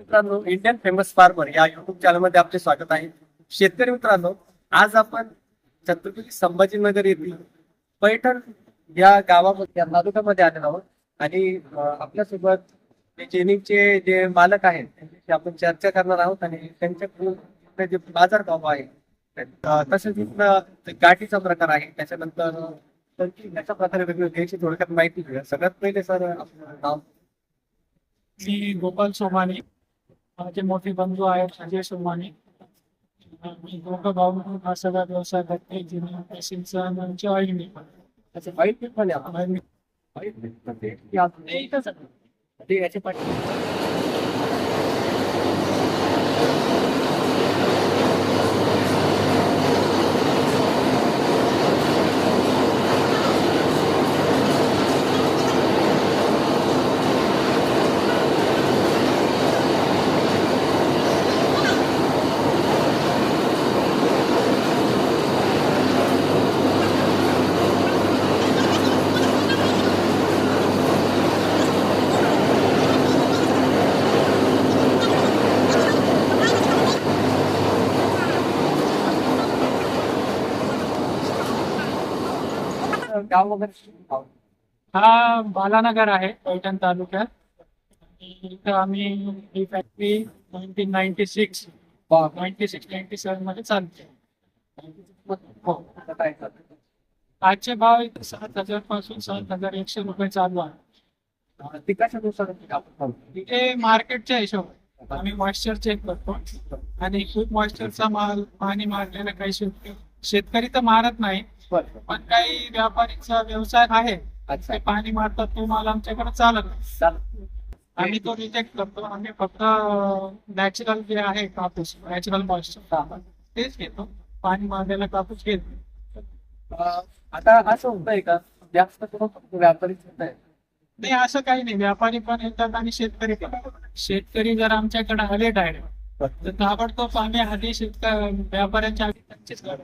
मित्रांनो Indian famous farmer या YouTube चॅनलमध्ये आपले स्वागत आहे. शेतकरी मित्रांनो आज आपण छत्रपती संभाजीनगर येथील पैठण या गावामध्ये तालुक्यामध्ये आलेलो आहोत. आणि आपल्यासोबत जेनिंगचे जे मालक आहेत त्यांच्याशी आपण चर्चा करणार आहोत आणि त्यांच्याकडून जे जे बाजारभाव आहे तसेच इथलं गाठीचा प्रकार आहे त्याच्यानंतर त्यांची कशा प्रकारे वेगवेगळी थोडक्यात माहिती सगळ्यात पहिले सर आपलं नाव. मी गोपाल सोमानी. माझे मोठे बंधू आहेत अजय सोमानी. दोघं भाऊ मिळून हा सगळा व्यवसाय करते आमची ऑइल मिल त्याचे पण ऑइल मिल पण आहे. ते याचे पाठी गाव वगैरे हा बालानगर आहे पैठण तालुक्यात. इथं आम्ही ही factory nineteen ninety six ninety six ninety सेवनमध्ये चालते काय आजचे भाव इथे सात हजारपासून सात हजार एकशे रुपये चालू आहे. ते कशानुसार इथे मार्केटच्या हिशोब आम्ही मॉइश्चर चेक करतो. आणि खूप मॉइश्चरचा माल पाणी मारलेला काही शेतकरी शेतकरी तर मारत नाही. पण काही व्यापारीचा व्यवसाय आहे अच्छा. ते पाणी मारतात तो माल आमच्याकडे चालत नाही. चालेल. आम्ही तो रिजेक्ट करतो. आम्ही फक्त नॅचरल जे आहे कापूस नॅचरल मॉइश्चर हा. तेच घेतो. पाणी मारलेला कापूस घेत नाही. अं, आता असं होतंय का? जास्त करून फक्त व्यापारीच होत आहे नाही असं काही नाही. व्यापारी पण येतात आणि शेतकरी पण. शेतकरी जर आमच्याकडे आले डायरेक्ट तर ताबडतोब आम्ही आधी शेतकरी व्यापाऱ्यांच्या आधी त्यांचीच गाडी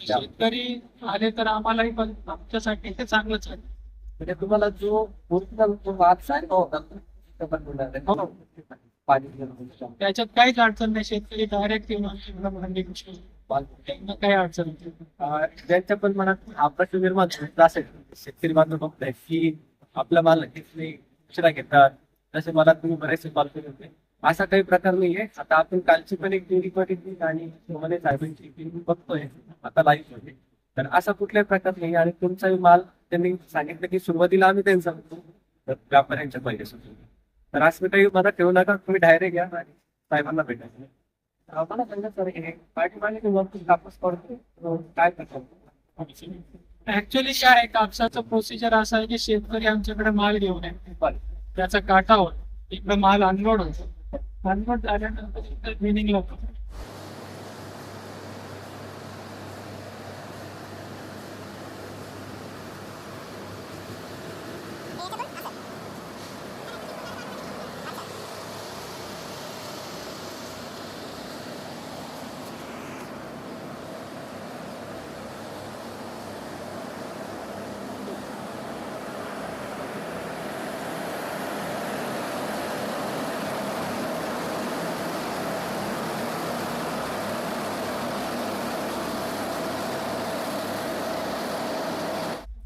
शेतकरी आले तर आम्हालाही पण आमच्यासाठी ते चांगलंच आहे म्हणजे तुम्हाला जो ओरिजिनल जो वादसा आहे तो होता तो पण मिळणार आहे. हो. पाणी घेऊन त्याच्यात काहीच अडचण नाही शेतकरी डायरेक्ट येऊन आमच्याकडे. त्यांना काही अडचण नाही अं, ज्यांच्या पण मनात हा प्रश्न निर्माण होत असेल शेतकरी बांधव बघताय की आपला माल घेतले उशिरा घेतात तसे मला तुम्ही बरेचसे माल केले होते असा काही प्रकार नाहीये. आता आपण कालची पण एक डेअरी आणि सोमने साहेबांची बघतोय. आता लाईव्हमध्ये. तर असा कुठल्याही प्रकार नाही आणि तुमचाही माल त्यांनी सांगितलं की सुरुवातीला आम्ही त्यांचा तर व्यापाऱ्यांच्या पहिले तर असं काही मला ठेवू नका. तुम्ही डायरेक्ट घ्या आणि साहेबांना भेटायचं आम्हाला सांगा सर हे पाठी मागे कापूस पडतो काय करतो? ऍक्च्युली काय आहे कापसाचं प्रोसिजर असं आहे की शेतकरी आमच्याकडे माल घेऊन येतो. त्याचा काटा होतो. इकडे माल अनलोड होतो. अनलोड झाल्यानंतर इकडे मिनिंग होतो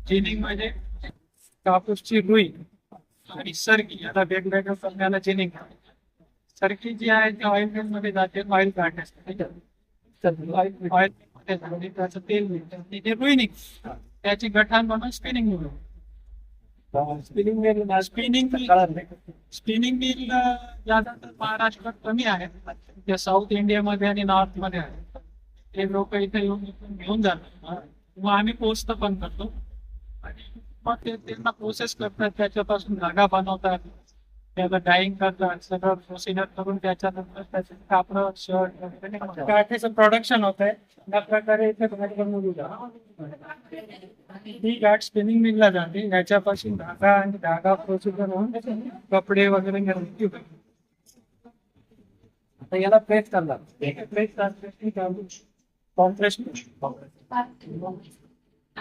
जिनिंग म्हणजे कापूसची रुई आणि सरकी याला वेगवेगळ्या संघाला जिनिंग सरकी जी आहे ती ऑइल मिलमध्ये जाते ऑइल काढण्यासाठी ऑइलमध्ये त्याचं तेल निघतं. ते रुई निघते. त्याची गठान म्हणून स्पिनिंग मिळून spinning mill spinning spinning mill ज्यादातर महाराष्ट्रात कमी आहेत. त्या साऊथ इंडियामध्ये आणि नॉर्थमध्ये आहेत. ते लोक इथे येऊन घेऊन जातात. मग आम्ही पोस्ट पण करतो. आणि मग ते त्यांना प्रोसेस करतात त्याच्यापासून धागा बनवतात. त्याला डाईंग करतात सगळं प्रोसिजर करून त्याच्यानंतर त्याचे कापड शर्ट वगैरे प्रोडक्शन होत आहे. त्या प्रकारे इथे गाठ ही गाठ स्पिनिंग मिलला जाते. याच्यापासून धागा आणि धागा प्रोसिजर होऊन कपडे वगैरे निर्मिती आता याला प्रेस करणार प्रेस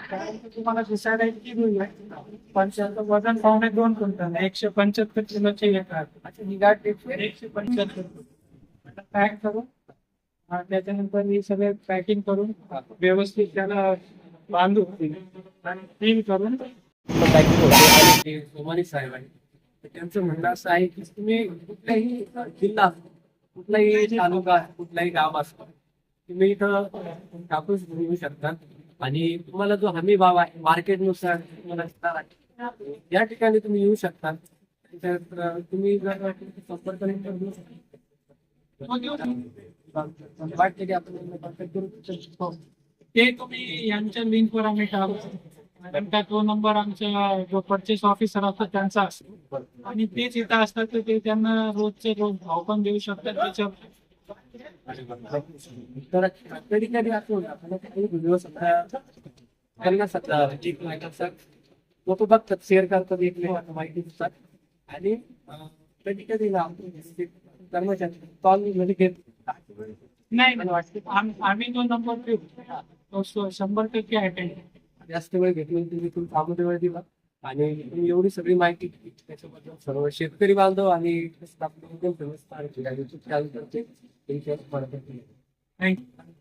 कारण तुम्हाला दिसायला इतकी दूर आहे पण त्याचं वजन पावणे दोन क्विंटल आहे. एकशे पंच्याहत्तर किलोचे येतात. अच्छा ही गाठ एकशे पंच्याहत्तर पॅक करून आणि त्याच्यानंतर मी सगळे पॅकिंग करून व्यवस्थित त्याला बांधून आणि क्लीन करून पॅकिंग होते. आणि ते सोमानी साहेब आहे तर त्यांचं म्हणणं असं आहे की तुम्ही कुठलाही जिल्हा कुठलाही तालुका कुठलाही गाव असतो तुम्ही इथं कापूस घेऊ शकता. आणि तुम्हाला जो हमी भाव आहे मार्केटनुसार तुम्हाला या ठिकाणी तुम्ही येऊ शकता. तुम्ही जर संपर्क वाटते की आपण शकतो. हो. ते तुम्ही यांच्या लिंकवर आम्ही टाकू नंतर तो नंबर आमच्या जो परचेस ऑफिसर असतो त्यांचा असतो. आणि तेच इथं असतात तर ते त्यांना रोजचे रोज भाव पण देऊ शकतात. त्याच्यावर तर कधी कधी असं आपल्याला काही व्हिडिओ समजा त्यांना सध्या एक असतात लोक बघतात शेअर करतात एकमेकांना माहिती देतात आणि कधी कधी कर्मचारी कॉलमध्ये घेत नाही आम- आम्ही जो नंबर देऊ. तो श- शंभर टक्के अटेंड जास्त वेळ घेतली तुम्ही तुमचा अगोदर वेळ दिला. आणि तुम्ही एवढी सगळी माहिती दिली त्याच्याबद्दल सर्व शेतकरी बांधव आणि आपलं करते थँक्यू